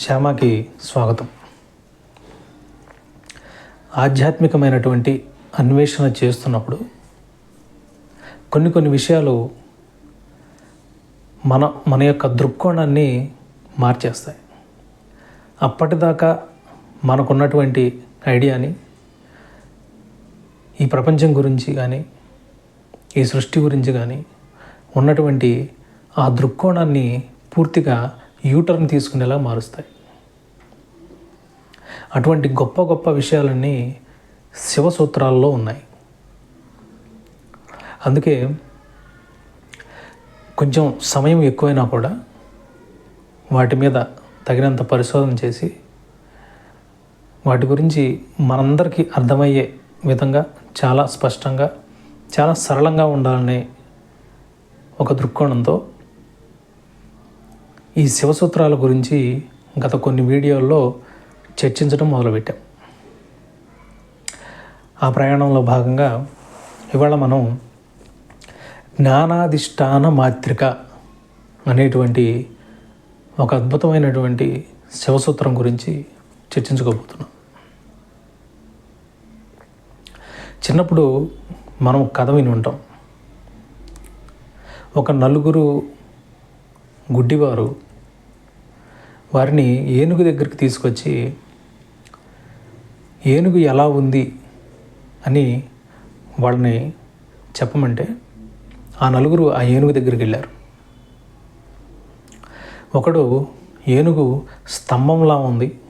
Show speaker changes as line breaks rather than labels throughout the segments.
శ్యామకి స్వాగతం. ఆధ్యాత్మికమైనటువంటి అన్వేషణ చేస్తున్నప్పుడు కొన్ని కొన్ని విషయాలు మన మన యొక్క దృక్కోణాన్ని మార్చేస్తాయి. అప్పటిదాకా మనకున్నటువంటి ఐడియాని ఈ ప్రపంచం గురించి కానీ ఈ సృష్టి గురించి కానీ ఉన్నటువంటి ఆ దృక్కోణాన్ని పూర్తిగా యూటర్న్ తీసుకునేలా మారుస్తాయి. అటువంటి గొప్ప గొప్ప విషయాలన్నీ శివసూత్రాల్లో ఉన్నాయి. అందుకే కొంచెం సమయం ఎక్కువైనా కూడా వాటి మీద తగినంత పరిశోధన చేసి వాటి గురించి మనందరికీ అర్థమయ్యే విధంగా చాలా స్పష్టంగా చాలా సరళంగా ఉండాలనే ఒక దృక్కోణంతో ఈ శివసూత్రాల గురించి గత కొన్ని వీడియోల్లో చర్చించడం మొదలుపెట్టాం. ఆ ప్రయాణంలో భాగంగా ఇవాళ మనం జ్ఞానాధిష్టాన మాత్రిక అనేటువంటి ఒక అద్భుతమైనటువంటి శివసూత్రం గురించి చర్చించుకోబోతున్నాం. చిన్నప్పుడు మనం కథ విని ఉంటాం. ఒక నలుగురు గుడ్డివారు వారిని ఏనుగు దగ్గరికి తీసుకొచ్చి ఏనుగు ఎలా ఉంది? అని వాళ్ళని చెప్పమంటే ఆ నలుగురు ఆ ఏనుగు దగ్గరికి వెళ్ళారు. ఒకడు ఏనుగు స్తంభంలా ఉంది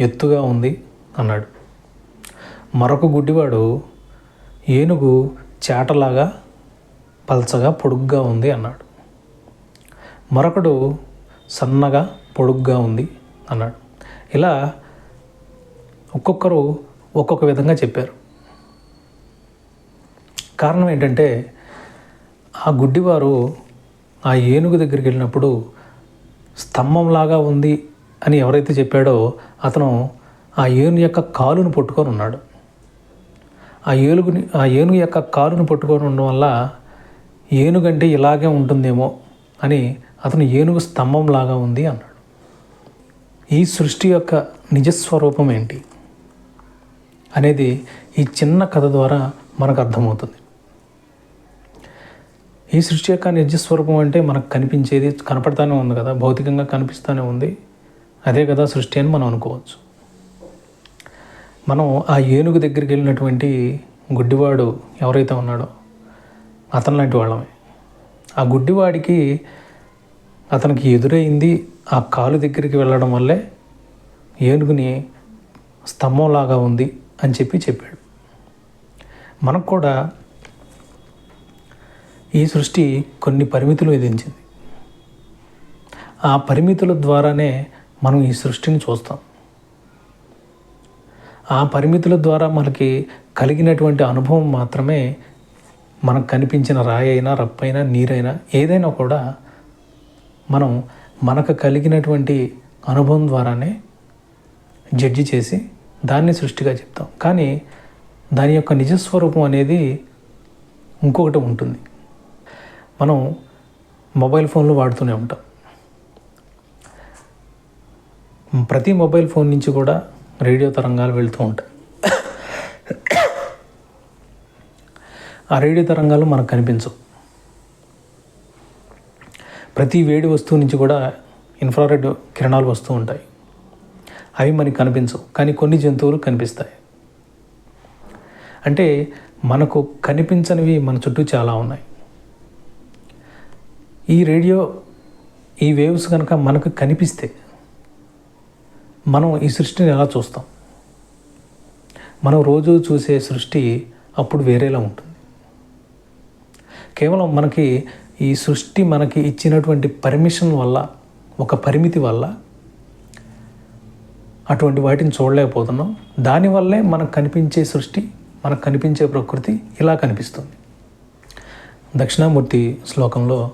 ఎత్తుగా ఉంది అన్నాడు. మరొక గుడ్డివాడు ఏనుగు చేటలాగా పల్చగా పొడుగ్గా ఉంది అన్నాడు. మరొకడు సన్నగా పొడుగ్గా ఉంది అన్నాడు. ఇలా ఒక్కొక్కరు ఒక్కొక్క విధంగా చెప్పారు. కారణం ఏంటంటే ఆ గుడ్డివారు ఆ ఏనుగు దగ్గరికి వెళ్ళినప్పుడు స్తంభంలాగా ఉంది అని ఎవరైతే చెప్పాడో అతను ఆ ఏనుగు యొక్క కాలును పట్టుకొని ఉన్నాడు. ఆ ఏనుగుని ఆ ఏనుగు యొక్క కాలును పట్టుకొని ఉండడం వల్ల ఏనుగంటే ఇలాగే ఉంటుందేమో అని అతను ఏనుగు స్తంభంలాగా ఉంది అన్నాడు. ఈ సృష్టి యొక్క నిజస్వరూపం ఏంటి? అనేది ఈ చిన్న కథ ద్వారా మనకు అర్థమవుతుంది. ఈ సృష్టి యొక్క నిజస్వరూపం అంటే మనకు కనిపించేది కనపడతానే ఉంది కదా భౌతికంగా కనిపిస్తూనే ఉంది. అదే కదా సృష్టి అని మనం అనుకోవచ్చు. మనం ఆ ఏనుగు దగ్గరికి వెళ్ళినటువంటి గుడ్డివాడు ఎవరైతే ఉన్నాడో అతను లాంటి వాళ్ళమే. ఆ గుడ్డివాడికి అతనికి ఎదురైంది ఆ కాలు దగ్గరికి వెళ్ళడం వల్లే ఏనుగుని స్తంభంలాగా ఉంది అని చెప్పి చెప్పాడు. మనకు కూడా ఈ సృష్టి కొన్ని పరిమితులు విధించింది. ఆ పరిమితుల ద్వారానే మనం ఈ సృష్టిని చూస్తాం. ఆ పరిమితుల ద్వారా మనకి కలిగినటువంటి అనుభవం మాత్రమే మనకు కనిపించిన రాయి అయినా రప్పైనా నీరైనా ఏదైనా కూడా మనం మనకు కలిగినటువంటి అనుభవం ద్వారానే జడ్జి చేసి దాన్ని సృష్టిగా చెప్తాం. కానీ దాని యొక్క నిజస్వరూపం అనేది ఇంకొకటి ఉంటుంది. మనం మొబైల్ ఫోన్లు వాడుతూనే ఉంటాం. ప్రతి మొబైల్ ఫోన్ నుంచి కూడా రేడియో తరంగాలు వెళుతూ ఉంటాయి. ఆ రేడియో తరంగాలు మనకు కనిపించవు. ప్రతి వేడి వస్తువు నుంచి కూడా ఇన్ఫ్రారెడ్ కిరణాలు వస్తూ ఉంటాయి. అవి మనకి కనిపించవు కానీ కొన్ని జంతువులు కనిపిస్తాయి. అంటే మనకు కనిపించనివి మన చుట్టూ చాలా ఉన్నాయి. ఈ రేడియో ఈ వేవ్స్ కనుక మనకు కనిపిస్తే మనం ఈ సృష్టిని ఎలా చూస్తాం? మనం రోజు చూసే సృష్టి అప్పుడు వేరేలా ఉంటుంది. కేవలం మనకి ఈ సృష్టి మనకి ఇచ్చినటువంటి పర్మిషన్ వల్ల ఒక పరిమితి వల్ల అటువంటి వాటిని చూడలేకపోతున్నాం. దానివల్లే మనకు కనిపించే సృష్టి మనకు కనిపించే ప్రకృతి ఇలా కనిపిస్తుంది. దక్షిణామూర్తి శ్లోకంలో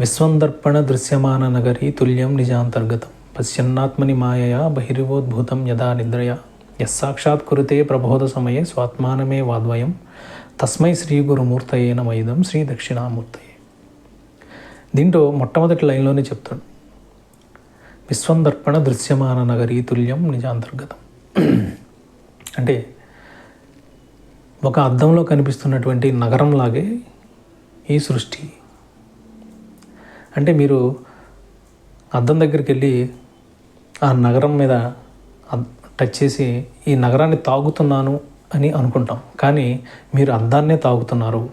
విశ్వందర్పణ దృశ్యమాన నగరి తుల్యం నిజాంతర్గతం పశ్యన్నాత్మని మాయయా బహిర్వోద్భూతం యదా నిద్రయ. యస్సాక్షాత్ కురుతే ప్రబోధ సమయే స్వాత్మానమే వాద్వయం. తస్మై శ్రీ గురుమూర్తయే నమైదం శ్రీ దక్షిణామూర్తయే. దీంట్లో మొట్టమొదటి లైన్లోనే చెప్తాడు. విశ్వందర్పణ దృశ్యమాన నగరీ తుల్యం నిజాంతర్గతం. అంటే ఒక అద్దంలో కనిపిస్తున్నటువంటి నగరంలాగే ఈ సృష్టి. అంటే మీరు అద్దం దగ్గరికి వెళ్ళి ఆ నగరం మీద టచ్ చేసి ఈ నగరాన్ని తాగుతున్నాను అని అనుకుంటాం. కానీ మీరు అద్దాన్నే తాగుతున్నారు.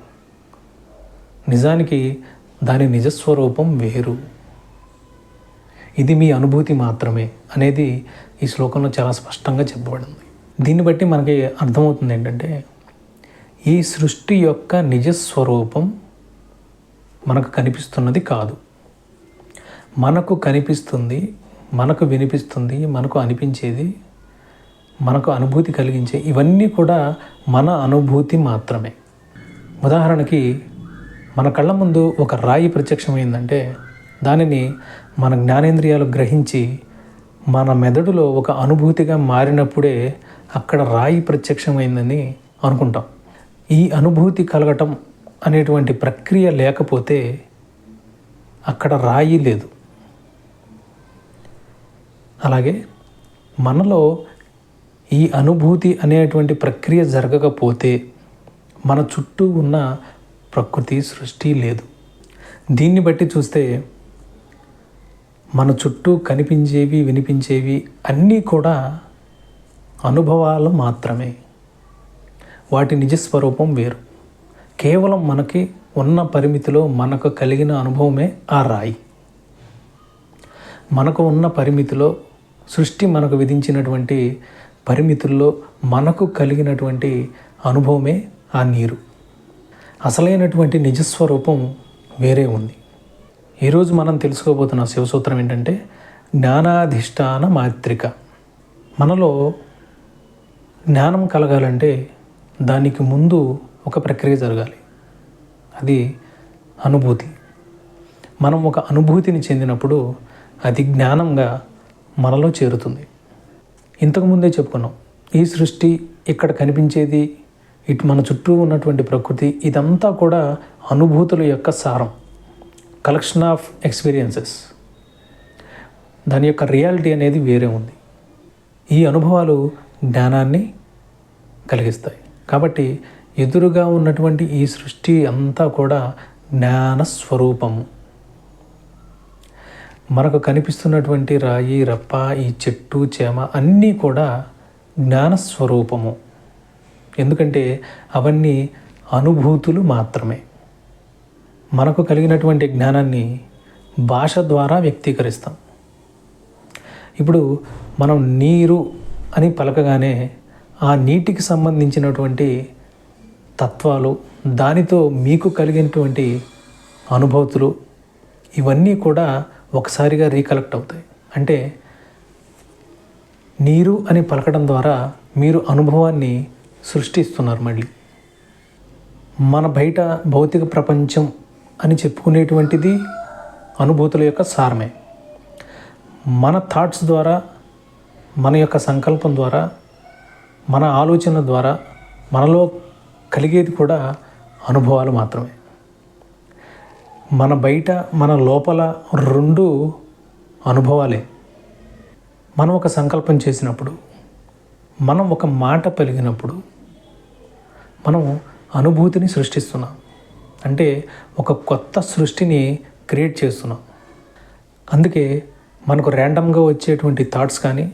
నిజానికి దాని నిజస్వరూపం వేరు. ఇది మీ అనుభూతి మాత్రమే అనేది ఈ శ్లోకంలో చాలా స్పష్టంగా చెప్పబడింది. దీన్ని బట్టి మనకి అర్థమవుతుంది ఏంటంటే ఈ సృష్టి యొక్క నిజస్వరూపం మనకు కనిపిస్తున్నది కాదు. మనకు కనిపిస్తుంది మనకు వినిపిస్తుంది మనకు అనిపించేది మనకు అనుభూతి కలిగించే ఇవన్నీ కూడా మన అనుభూతి మాత్రమే. ఉదాహరణకి మన కళ్ళ ముందు ఒక రాయి ప్రత్యక్షమైందంటే దానిని మన జ్ఞానేంద్రియాలు గ్రహించి మన మెదడులో ఒక అనుభూతిగా మారినప్పుడే అక్కడ రాయి ప్రత్యక్షమైందని అనుకుంటాం. ఈ అనుభూతి కలగటం అనేటువంటి ప్రక్రియ లేకపోతే అక్కడ రాయి లేదు. అలాగే మనలో ఈ అనుభూతి అనేటువంటి ప్రక్రియ జరగకపోతే మన చుట్టూ ఉన్న ప్రకృతి సృష్టి లేదు. దీన్ని బట్టి చూస్తే మన చుట్టూ కనిపించేవి వినిపించేవి అన్నీ కూడా అనుభవాలు మాత్రమే. వాటి నిజస్వరూపం వేరు. కేవలం మనకి ఉన్న పరిమితిలో మనకు కలిగిన అనుభవమే ఆ రాయి. మనకు ఉన్న పరిమితిలో సృష్టి మనకు విధించినటువంటి పరిమితుల్లో మనకు కలిగినటువంటి అనుభవమే ఆ నీరు. అసలైనటువంటి నిజస్వరూపం వేరే ఉంది. ఈరోజు మనం తెలుసుకోబోతున్న శివసూత్రం ఏంటంటే జ్ఞానాధిష్టాన మాత్రిక. మనలో జ్ఞానం కలగాలంటే దానికి ముందు ఒక ప్రక్రియ జరగాలి. అది అనుభూతి. మనం ఒక అనుభూతిని చెందినప్పుడు అది జ్ఞానంగా మనలో చేరుతుంది. ఇంతకుముందే చెప్పుకున్నాం ఈ సృష్టి ఇక్కడ కనిపించేది ఇటు మన చుట్టూ ఉన్నటువంటి ప్రకృతి ఇదంతా కూడా అనుభూతుల యొక్క సారం. కలెక్షన్ ఆఫ్ ఎక్స్పీరియన్సెస్ దాని యొక్క రియాలిటీ అనేది వేరే ఉంది. ఈ అనుభవాలు జ్ఞానాన్ని కలిగిస్తాయి. కాబట్టి ఎదురుగా ఉన్నటువంటి ఈ సృష్టి అంతా కూడా జ్ఞాన స్వరూపము. మనకు కనిపిస్తున్నటువంటి రాయి రప్ప ఈ చెట్టు చేమ అన్నీ కూడా జ్ఞానస్వరూపము ఎందుకంటే అవన్నీ అనుభూతులు మాత్రమే. మనకు కలిగినటువంటి జ్ఞానాన్ని భాష ద్వారా వ్యక్తీకరిస్తాం. ఇప్పుడు మనం నీరు అని పలకగానే ఆ నీటికి సంబంధించినటువంటి తత్వాలు దానితో మీకు కలిగినటువంటి అనుభూతులు ఇవన్నీ కూడా ఒకసారిగా రీకలెక్ట్ అవుతాయి. అంటే నీరు అని పలకడం ద్వారా మీరు అనుభవాన్ని సృష్టిస్తున్నారు మళ్ళీ. మన బయట భౌతిక ప్రపంచం అని చెప్పుకునేటువంటిది అనుభూతుల యొక్క సారమే. మన థాట్స్ ద్వారా మన యొక్క సంకల్పం ద్వారా మన ఆలోచన ద్వారా మనలో కలిగేది కూడా అనుభవాలు మాత్రమే. మన బయట మన లోపల రెండు అనుభవాలే. మనం ఒక సంకల్పం చేసినప్పుడు మనం ఒక మాట పలిగినప్పుడు మనం అనుభూతిని సృష్టిస్తున్నాం. అంటే ఒక కొత్త సృష్టిని క్రియేట్ చేస్తున్నాం. అందుకే మనకు ర్యాండమ్గా వచ్చేటువంటి థాట్స్ కానీ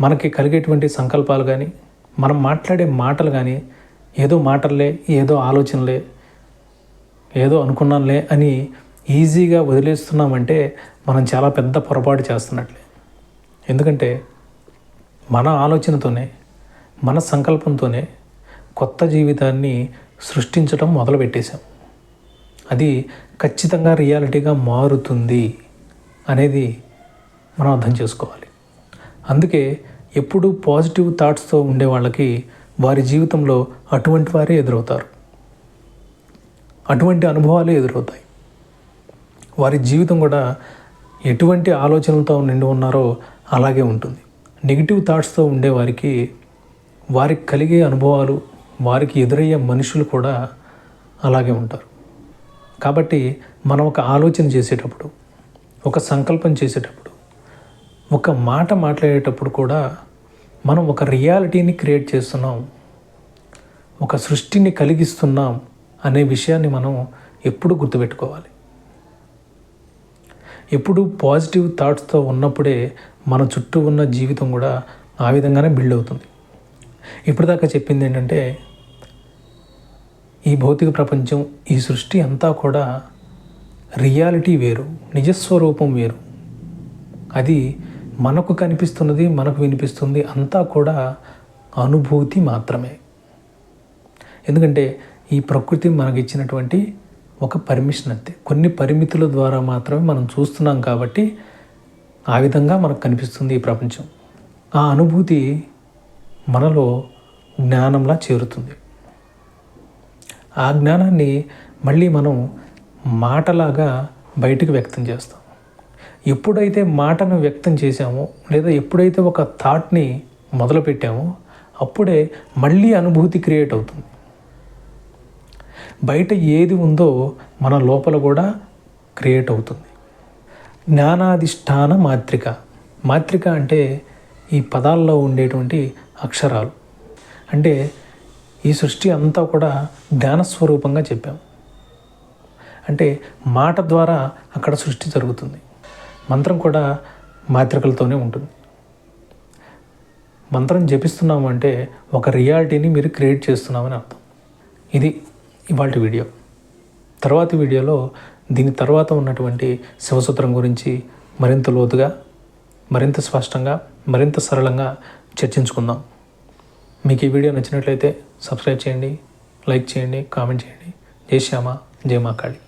మనకి కలిగేటువంటి సంకల్పాలు కానీ మనం మాట్లాడే మాటలు కానీ ఏదో మాటలే ఏదో ఆలోచనలే ఏదో అనుకున్నాంలే అని ఈజీగా వదిలేస్తున్నామంటే మనం చాలా పెద్ద పొరపాటు చేస్తున్నట్లే. ఎందుకంటే మన ఆలోచనతోనే మన సంకల్పంతోనే కొత్త జీవితాన్ని సృష్టించడం మొదలుపెట్టేశాం. అది ఖచ్చితంగా రియాలిటీగా మారుతుంది అనేది మనం అర్థం చేసుకోవాలి. అందుకే ఎప్పుడూ పాజిటివ్ థాట్స్తో ఉండే వాళ్ళకి వారి జీవితంలో అటువంటి వారే ఎదురవుతారు. అటువంటి అనుభవాలు ఎదురవుతాయి. వారి జీవితం కూడా ఎటువంటి ఆలోచనలతో నిండి ఉన్నారో అలాగే ఉంటుంది. నెగిటివ్ థాట్స్తో ఉండేవారికి వారికి కలిగే అనుభవాలు వారికి ఎదురయ్యే మనుషులు కూడా అలాగే ఉంటారు. కాబట్టి మనం ఒక ఆలోచన చేసేటప్పుడు ఒక సంకల్పం చేసేటప్పుడు ఒక మాట మాట్లాడేటప్పుడు కూడా మనం ఒక రియాలిటీని క్రియేట్ చేస్తున్నాం ఒక సృష్టిని కలిగిస్తున్నాం అనే విషయాన్ని మనం ఎప్పుడు గుర్తుపెట్టుకోవాలి. ఎప్పుడు పాజిటివ్ థాట్స్తో ఉన్నప్పుడే మన చుట్టూ ఉన్న జీవితం కూడా ఆ విధంగానే బిల్డ్ అవుతుంది. ఇప్పటిదాకా చెప్పింది ఏంటంటే ఈ భౌతిక ప్రపంచం ఈ సృష్టి అంతా కూడా రియాలిటీ వేరు నిజస్వరూపం వేరు. అది మనకు కనిపిస్తున్నది మనకు వినిపిస్తుంది అంతా కూడా అనుభూతి మాత్రమే. ఎందుకంటే ఈ ప్రకృతి మనకి ఇచ్చినటువంటి ఒక పర్మిషన్ అంతే. కొన్ని పరిమితుల ద్వారా మాత్రమే మనం చూస్తున్నాం కాబట్టి ఆ విధంగా మనకు కనిపిస్తుంది ఈ ప్రపంచం. ఆ అనుభూతి మనలో జ్ఞానంలా చేరుతుంది. ఆ జ్ఞానాన్ని మళ్ళీ మనం మాటలాగా బయటకు వ్యక్తం చేస్తాం. ఎప్పుడైతే మాటను వ్యక్తం చేశామో లేదా ఎప్పుడైతే ఒక థాట్ని మొదలుపెట్టామో అప్పుడే మళ్ళీ అనుభూతి క్రియేట్ అవుతుంది. బయట ఏది ఉందో మన లోపల కూడా క్రియేట్ అవుతుంది. జ్ఞానాధిష్టాన మాత్రిక. మాత్రిక అంటే ఈ పదాల్లో ఉండేటువంటి అక్షరాలు. అంటే ఈ సృష్టి అంతా కూడా జ్ఞానస్వరూపంగా చెప్పాం. అంటే మాట ద్వారా అక్కడ సృష్టి జరుగుతుంది. మంత్రం కూడా మాత్రికలతోనే ఉంటుంది. మంత్రం జపిస్తున్నాము అంటే ఒక రియాలిటీని మీరు క్రియేట్ చేస్తున్నామని అర్థం. ఇది ఇవాళ వీడియో. తర్వాతి వీడియోలో దీని తర్వాత ఉన్నటువంటి శివసూత్రం గురించి మరింత లోతుగా మరింత స్పష్టంగా మరింత సరళంగా చర్చించుకుందాం. మీకు ఈ వీడియో నచ్చినట్లయితే సబ్స్క్రైబ్ చేయండి లైక్ చేయండి కామెంట్ చేయండి. జై శ్యామ జై మా కాళీ